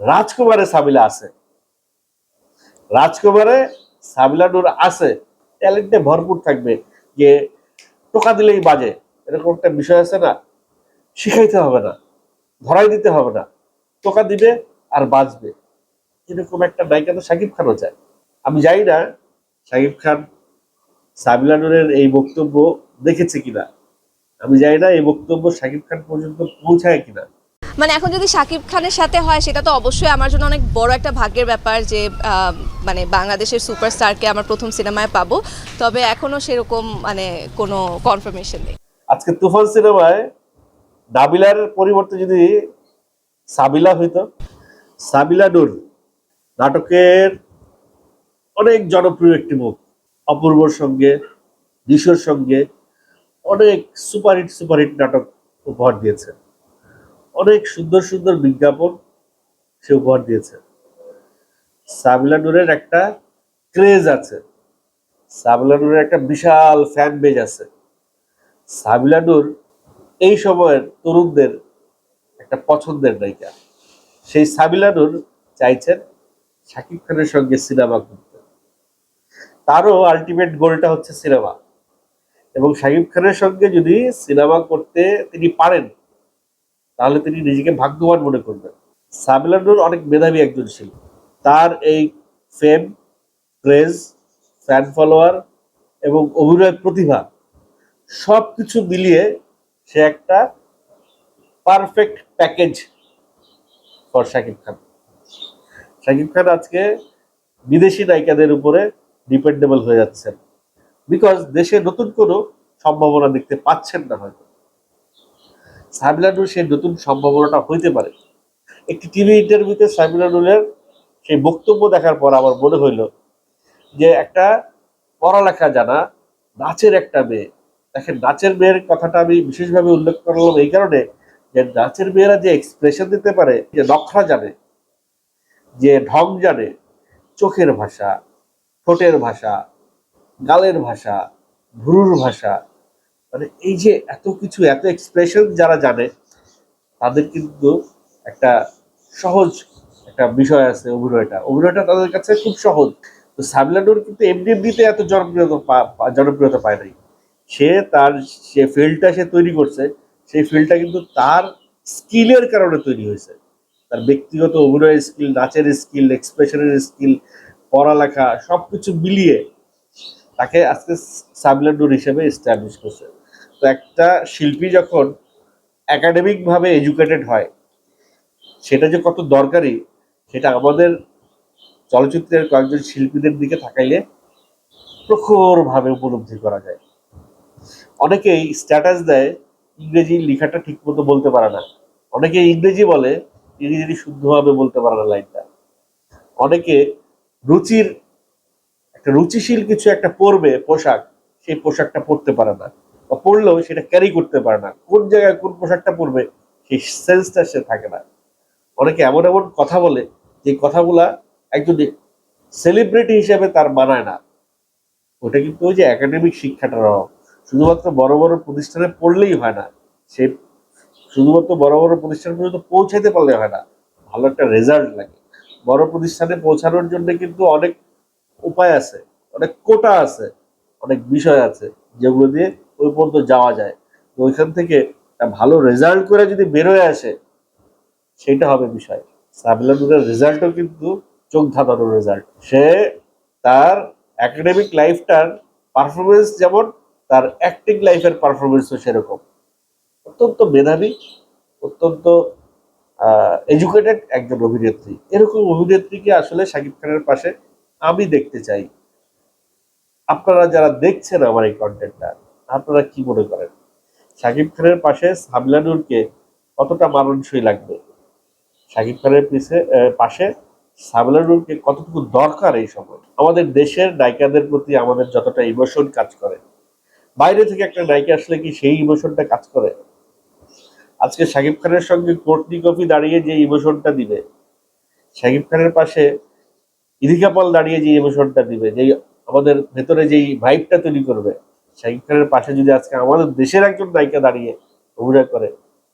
রাজকুমারে সাবিলা আছে। রাজকুমারে সাবিলা নূর আছে। ট্যালেন্টে ভরপুর থাকবে। যে টোকা দিলেই বাজে। এরকম একটা বিষয় আছে না, শিখাইতে হবে না, ধরাই দিতে হবে না। টোকা দিবে আর বাজবে এরকম একটা নায়িকা তো শাকিব খানও চায়। আমি জানি না শাকিব খান সাবিলা নূরের এই বক্তব্য দেখেছে কিনা। আমি জানি না এই বক্তব্য শাকিব খান পর্যন্ত পৌঁছায় কিনা। মানে এখন যদি শাকিব খানের সাথে হয়, সেটা তো অবশ্যই আমার জন্য অনেক বড় একটা ভাগ্যের ব্যাপার যে মানে বাংলাদেশের সুপারস্টারকে আমার প্রথম সিনেমায় পাবো। তবে এখনও সেরকম মানে কোনো কনফার্মেশন নেই। আজকে তুফান সিনেমায় নাবিলার পরিবর্তে যদি সাবিলা হইতো, সাবিলা নূর নাটকের অনেক জনপ্রিয় একটি মুখ। অপূর্বর সঙ্গে দিশোর সঙ্গে অনেক সুপারহিট সুপারহিট নাটক উপহার দিয়েছে। অনেক সুন্দর সুন্দর বিজ্ঞাপন সে উপহার দিয়েছে। সাবিলা নূরের একটা ক্রেজ আছে। সাবিলা নূরের একটা বিশাল ফ্যান বেজ আছে। সাবিলা নূর এই সময়ের তরুণদের একটা পছন্দের নায়িকা। সেই সাবিলা নূর চাইছেন শাকিব খানের সঙ্গে সিনেমা করতে। তারও আলটিমেট গোলটা হচ্ছে সিনেমা। এবং শাকিব খানের সঙ্গে যদি সিনেমা করতে তিনি পারেন তাহলে তিনি নিজেকে ভাগ্যবান মনে করবেন। সাবিলা অনেক মেধাবী একজন ছিল। তার এই ফেম, ক্রেজ ফ্যান ফলোয়ার এবং অভিনয় প্রতিভা সব কিছু মিলিয়ে সে একটা perfect package for Shakib Khan Shakib Khan আজকে বিদেশি নায়িকাদের উপরে ডিপেন্ডেবল হয়ে যাচ্ছেন। বিকজ দেশে নতুন কোনো সম্ভাবনা দেখতে পাচ্ছেন না হয়তো। সাবিলানুর সেই নতুন সম্ভাবনাটা হইতে পারে। একটি টিভি ইন্টারভিউতে সাবিলানুরের সেই বক্তব্য দেখার পর আমার মনে হইল যে একটা পড়ালেখা জানা, নাচের একটা মেয়ে। দেখেন, নাচের মেয়ের কথাটা আমি বিশেষভাবে উল্লেখ করলাম এই কারণে যে নাচের মেয়েরা যে এক্সপ্রেশন দিতে পারে, যে নখরা জানে, যে ঢং জানে, চোখের ভাষা, ঠোঁটের ভাষা, গালের ভাষা, ভ্রুর ভাষা মানে এই যে এত কিছু, এত এক্সপ্রেশন যারা জানে, তাদের কিন্তু একটা সহজ একটা বিষয় আছে অভিনয়টা। অভিনয়টা তাদের কাছে খুব সহজ। তো সাবিলানুর কিন্তু এমনি এমনিতে এত জনপ্রিয়তা জনপ্রিয়তা পায় নাই। সে তার, সে ফিল্ডটা সে তৈরি করছে, সেই ফিল্ডটা কিন্তু তার স্কিলের কারণে তৈরি হয়েছে। তার ব্যক্তিগত অভিনয়ের স্কিল নাচের স্কিল এক্সপ্রেশনের স্কিল পড়ালেখা, সবকিছু মিলিয়ে তাকে আজকে সাবিলানুর হিসেবে এস্টাবলিশ করছে। একটা শিল্পী যখন একাডেমিক ভাবে এডুকেটেড হয়, সেটা যে কত দরকারি, সেটা আমাদের চলচ্চিত্রের কয়েকজন শিল্পীদের দিকে তাকাইলে প্রখরভাবে উপলব্ধি করা যায়। অনেকেই স্ট্যাটাস দেয়, ইংরেজি লেখাটা ঠিক মতো বলতে পারে না। অনেকে ইংরেজি বলে, ইংরেজি শুদ্ধভাবে বলতে পারে না লাইনটা। অনেকে রুচির, একটা রুচিশীল কিছু একটা পরবে, পোশাক, সেই পোশাকটা পরতে পারে না। বা পরলেও সেটা ক্যারি করতে পারে না। কোন জায়গায় কোন পোশাকটা পরবে সেই সেন্সটা সে থাকে না। অনেকে এমন এমন কথা বলে যে কথাগুলা একজন সেলিব্রিটি হিসেবে তার মানায় না। ওটা কিন্তু ওই যে একাডেমিক শিক্ষাটার অভাব। শুধুমাত্র বড় বড় প্রতিষ্ঠানে পড়লেই হয় না। সে শুধুমাত্র বড় বড় প্রতিষ্ঠান পর্যন্ত পৌঁছাতে পারলে হয় না। ভালো একটা রেজাল্ট লাগে। বড় প্রতিষ্ঠানে পৌঁছানোর জন্য কিন্তু অনেক উপায় আছে, অনেক কোটা আছে, অনেক বিষয় আছে যেগুলো দিয়ে ওই পর্যন্ত যাওয়া যায়। তো ওইখান থেকে ভালো রেজাল্ট করে যদি বেরোয় আসে, সেটা হবে বিষয়। সাবিলানুরের রেজাল্টও কিন্তু চোখ ধাঁধানোর রেজাল্ট সে তার একাডেমিক লাইফটার পারফরমেন্স যেমন, তার অ্যাক্টিং লাইফের পারফরমেন্সও সেরকম। অত্যন্ত মেধাবী, অত্যন্ত এডুকেটেড একজন অভিনেত্রী। এরকম অভিনেত্রীকে আসলে শাকিব খানের পাশে আমি দেখতে চাই। আপনারা যারা দেখছেন আমার এই কন্টেন্টটা আপনারা কি মনে করেন? শাকিব খানের পাশে সাবিলানুরকে কতটা মানানসই লাগবে? শাকিব খানের পিছে পাশে সাবিলানুরকে কতটুকু দরকার এই সময়? আমাদের দেশের নায়িকাদের প্রতি আমাদের যতটা ইমোশন কাজ করে। বাইরে থেকে একটা নায়িকা আসলে কি সেই ইমোশনটা কাজ করে? আজকে শাকিব খানের সঙ্গে কোর্টনি কফি দাঁড়িয়ে যে ইমোশনটা দিবে শাকিব খানের পাশে ইদিকা পাল দাঁড়িয়ে যে ইমোশনটা দিবে, যেই আমাদের ভেতরে যেই ভাইবটা তৈরি করবে শাকিব খানের পাশে যদি আজকে আমাদের দেশের একজন নায়িকা দাঁড়িয়ে অভিনয় করে,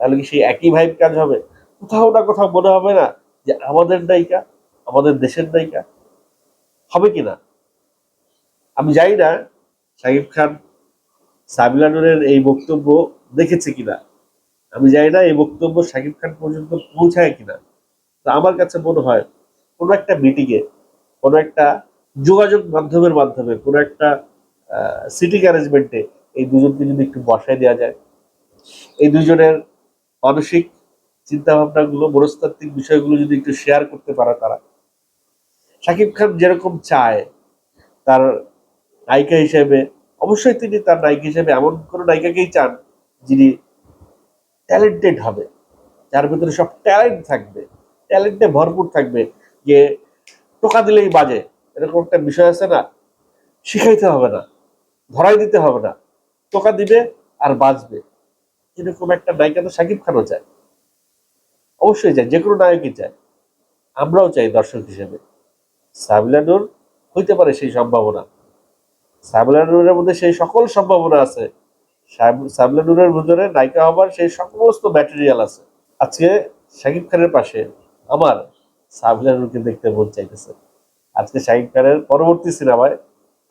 তাহলে কি সেই একই ভাইব কাজ হবে? কোথাও না কোথাও মনে হবে না যে আমাদের নায়িকা, আমাদের দেশের নায়িকা হবে কিনা? আমি জানি না শাকিব খান সাবিলা নূরের এই বক্তব্য দেখেছে কিনা। আমি জানি না এই বক্তব্য শাকিব খান পর্যন্ত পৌঁছায় কিনা। তো আমার কাছে মনে হয় কোনো একটা মিটিংয়ে কোনো একটা যোগাযোগ মাধ্যমের মাধ্যমে, কোনো একটা সিটিং অ্যারেঞ্জমেন্টে এই দুজনকে যদি একটু বসায় দেওয়া যায়। এই দুজনের মানসিক চিন্তা ভাবনাগুলো মনস্তাত্ত্বিক বিষয়গুলো যদি একটু শেয়ার করতে পারে তারা। শাকিব খান যেরকম চায় তার নায়িকা হিসেবে, অবশ্যই তিনি তার নায়িকা হিসেবে এমন কোনো নায়িকাকেই চান যিনি ট্যালেন্টেড হবে। যার ভিতরে সব ট্যালেন্ট থাকবে ট্যালেন্টে ভরপুর থাকবে, যে টোকা দিলেই বাজে, এরকম একটা বিষয় আছে না, শিখাইতে হবে না। ধরাই দিতে হবে না। টোকা দিবে আর বাঁচবে। এরকম একটা নায়িকা তো শাকিব খানও চায়। অবশ্যই চায় যে কোনো নায়কই চায়। আমরাও চাই দর্শক হিসেবে। সাবিলা নূর হইতে পারে সেই সম্ভাবনা। সাবিলা নূরের মধ্যে সেই সকল সম্ভাবনা আছে। সাব- সাবিলা ভিতরে নায়িকা হবার সেই সমস্ত ম্যাটেরিয়াল আছে। আজকে শাকিব খানের পাশে আমার সাবিলা নূরকে দেখতে মন চাইতেছে। আজকে শাকিব খানের পরবর্তী সিনেমায়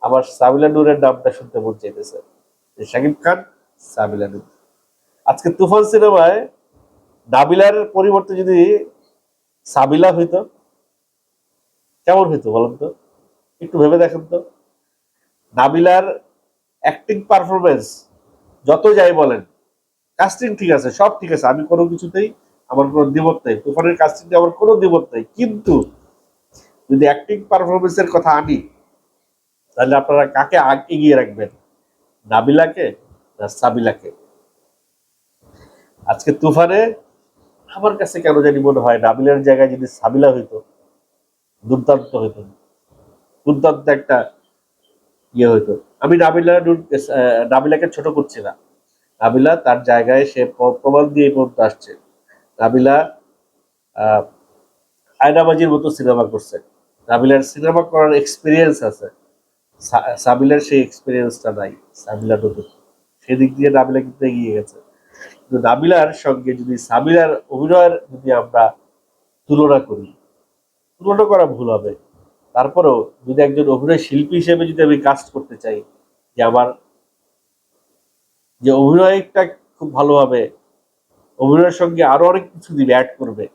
আমার সাবিলা নূরের নামটা শুনতে মন চাইতেছে। শাকিব খান, সাবিলা নূর। আজকে তুফান সিনেমায় নাবিলার পরিবর্তে যদি সাবিলা হইতো, কেমন হইতো বলেন তো? একটু ভেবে দেখেন তো। নাবিলার অ্যাক্টিং পারফরমেন্স যত যাই বলেন কাস্টিং ঠিক আছে, সব ঠিক আছে। আমি কোনো কিছুতেই আমার কোনো দ্বিমত নেই। তুফানের কাস্টিং আমার কোনো দ্বিমত নেই। কিন্তু যদি অ্যাক্টিং পারফরমেন্সের কথা আনি তাহলে আপনারা কাকে এগিয়ে রাখবেন? নাবিলাকে না সাবিলাকে? আজকে তুফানে আমার কাছে কেন জানি মনে হয় নাবিলার জায়গায় যদি সাবিলা হইতো দুর্দান্ত হইতো। দুর্দান্ত একটা ইয়ে হইতো। আমি নাবিলা নাবিলাকে ছোট করছি না। নাবিলা তার জায়গায় সে প্রমাণ দিয়ে পর্যন্ত আসছে। নাবিলা আহ, আয়নাবাজির মতো সিনেমা করছে। নাবিলার সিনেমা করার এক্সপিরিয়েন্স আছে। সাবিলার সেই এক্সপিরিয়েন্সটা নাই, সাবিলা নতুন সেদিক দিয়ে নাবিলা কিন্তু এগিয়ে গেছে। কিন্তু নাবিলার সঙ্গে যদি সাবিলার অভিনয়ের যদি আমরা তুলনা করি, তুলনা করা ভুল হবে। তারপরেও যদি একজন অভিনয় শিল্পী হিসেবে যদি আমি কাজ করতে চাই, যে আমার, যে অভিনয়টা খুব ভালো হবে অভিনয়ের সঙ্গে আরও অনেক কিছু দিবে অ্যাড করবে।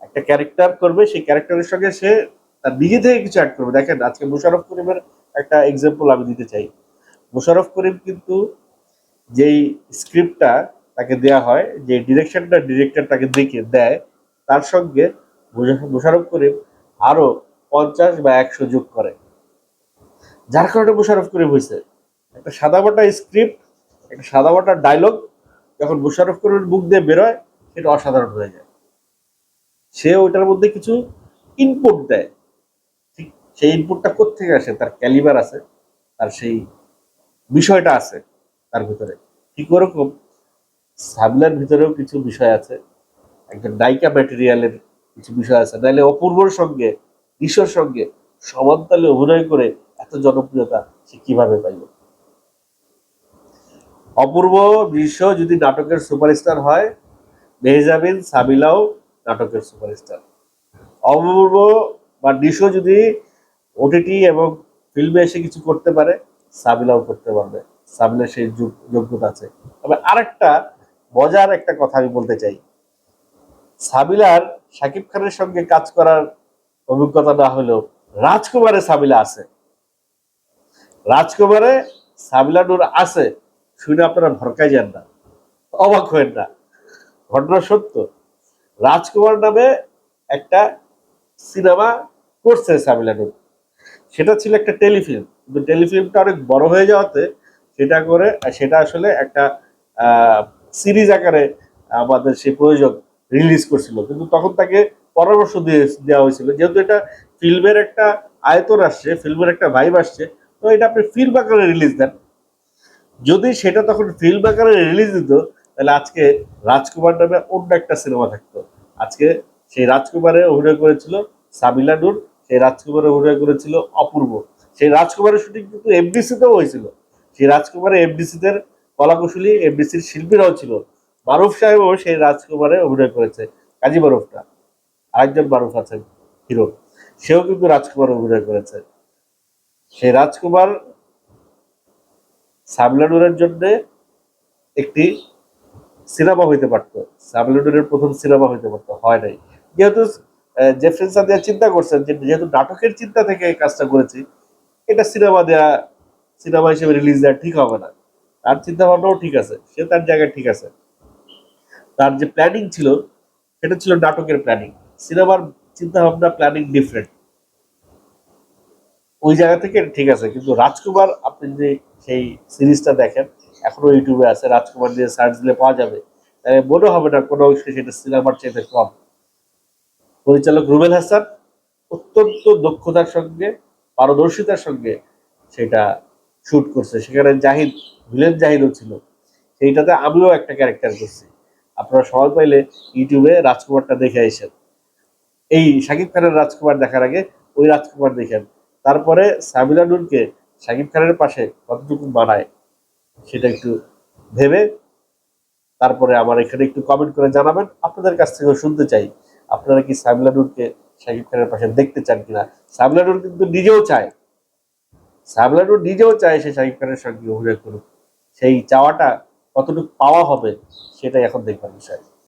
একটা ক্যারেক্টার করবে, সেই ক্যারেক্টারের সঙ্গে সে তার নিজে থেকে কিছু অ্যাড করবে। দেখেন, আজকে মুশারফ করিমের একটা এক্সাম্পল আমি দিতে চাই। মুশারফ করিম কিন্তু যেই স্ক্রিপ্টটা তাকে দেয়া হয় যে ডিরেকশনটা ডিরেক্টর তাকে দেখে দেয়, তার সঙ্গে মুশা- মুশারফ করিম আরও পঞ্চাশ বা একশো যোগ করে। যার কারণে মুশারফ করিম হয়েছে একটা সাদামাটা স্ক্রিপ্ট একটা সাদামাটা ডায়লগ যখন মুশারফ করিমের মুখ দিয়ে বেরোয়, সেটা অসাধারণ হয়ে যায়। সে ওইটার মধ্যে কিছু ইনপুট দেয়। সেই ইনপুটটা কোথেকে আসে? তার ক্যালিবার আছে, তার সেই বিষয়টা আছে তার ভিতরে। ঠিক ওরকম? সাবলার ভিতরেও কিছু বিষয় আছে একজন নায়িকা ম্যাটেরিয়ালের কিছু বিষয় আছে। নাহলে অপূর্বর সঙ্গে, ঈশ্বর সঙ্গে সমানতালে অভিনয় করে এত জনপ্রিয়তা সে কীভাবে পাইল? অপূর্ব বিশ্ব যদি নাটকের সুপারস্টার হয় মেহজাবিন সাবিলাও নাটকের সুপারস্টার অপূর্ব বা নিশো যদি ওটিটি এবং ফিল্মে এসে কিছু করতে পারে সাবিলাও করতে পারবে সাবিলার সেই যোগ- যোগ্যতা আছে। তবে আরেকটা মজার একটা কথা আমি বলতে চাই। সাবিলার শাকিব খানের সঙ্গে কাজ করার অভিজ্ঞতা না হলেও রাজকুমারে সাবিলা আছে। রাজকুমারে সাবিলা নূর আছে, শুনে আপনারা ভরকাই যান না, অবাক হয়েন না। ঘটনা সত্য, রাজকুমার নামে একটা সিনেমা করছে সাবিলা নূর। সেটা ছিল একটা টেলিফিল্ম। কিন্তু টেলিফিল্মটা অনেক বড় হয়ে যাওয়াতে সেটা করে সেটা আসলে একটা সিরিজ আকারে আমাদের সেই প্রয়োজন রিলিজ করছিল। কিন্তু তখন তাকে পরামর্শ দিয়ে, দেওয়া হয়েছিল। যেহেতু এটা ফিল্মের একটা আয়তন আসছে, ফিল্মের একটা ভাইব আসছে, তো এটা আপনি ফিল্ম আকারে রিলিজ দেন। যদি সেটা তখন ফিল্ম আকারে রিলিজ দিত, তাহলে আজকে রাজকুমার নামে অন্য একটা সিনেমা থাকতো। আজকে সেই রাজকুমারে অভিনয় করেছিল সাবিলা নূর সেই রাজকুমারে অভিনয় করেছিল অপূর্ব। সেই রাজকুমারের শুটিং কিন্তু এফডিসিতেও হয়েছিল। সেই রাজকুমারের এফডিসিতে কলাকুশলী এফডিসির শিল্পীরাও ছিল। মারুফ সাহেবও সেই রাজকুমারে অভিনয় করেছে। কাজী মারুফটা আরেকজন মানুষ আছেন, হিরো। সেও কিন্তু রাজকুমার অভিনয় করেছে। সেই রাজকুমার সাবলানুরের জন্য একটি সিনেমা হইতে পারতো। সাবলানুরের প্রথম সিনেমা হইতে পারতো, হয় নাই। যেহেতু জেফরিন সাদিয়া চিন্তা করছেন যে যেহেতু নাটকের চিন্তা থেকে কাজটা করেছি, এটা সিনেমা দেয়া, সিনেমা হিসেবে রিলিজ দেওয়া ঠিক হবে না। তার চিন্তা ভাবনাও ঠিক আছে, সে তার জায়গায় ঠিক আছে। তার যে প্ল্যানিং ছিল, সেটা ছিল নাটকের প্ল্যানিং সিনেমার চিন্তা ভাবনা প্ল্যানিং ডিফারেন্ট ওই জায়গা থেকে ঠিক আছে, কিন্তু রাজকুমার, আপনি যদি সেই সিরিজটা দেখেন, এখনও ইউটিউবে আছে, রাজকুমার দিয়ে সার্চ দিলে পাওয়া যাবে। মনে হবে না কোনো সেটা সিনেমার চাইতে কম। পরিচালক রুবেল হাসান অত্যন্ত দক্ষতার সঙ্গে, পারদর্শিতার সঙ্গে সেটা শুট করছে। সেখানে জাহিদ, ভিলেন জাহিদও ছিল। সেইটাতে আমিও একটা ক্যারেক্টার করছি। আপনারা সময় পাইলে ইউটিউবে রাজকুমারটা দেখে আসেন। এই শাকিব খানের রাজকুমার দেখার আগে ওই রাজকুমার দেখেন। তারপরে সাবিলা নুরকে শাকিব খানের পাশে কতটুকু মানায় সেটা একটু ভেবে, তারপরে আমার এখানে একটু কমেন্ট করে জানাবেন। আপনাদের কাছ থেকেও শুনতে চাই। আপনারা কি সাবলাডুরকে শাহিদ খানের পাশে দেখতে চান কিনা? সাবলাডুর কিন্তু নিজেও চায়। সাবলাডুর নিজেও চায় সে শাকিব খানের সঙ্গে অভিনয় করুক। সেই চাওয়াটা কতটুকু পাওয়া হবে সেটাই এখন দেখবার বিষয়।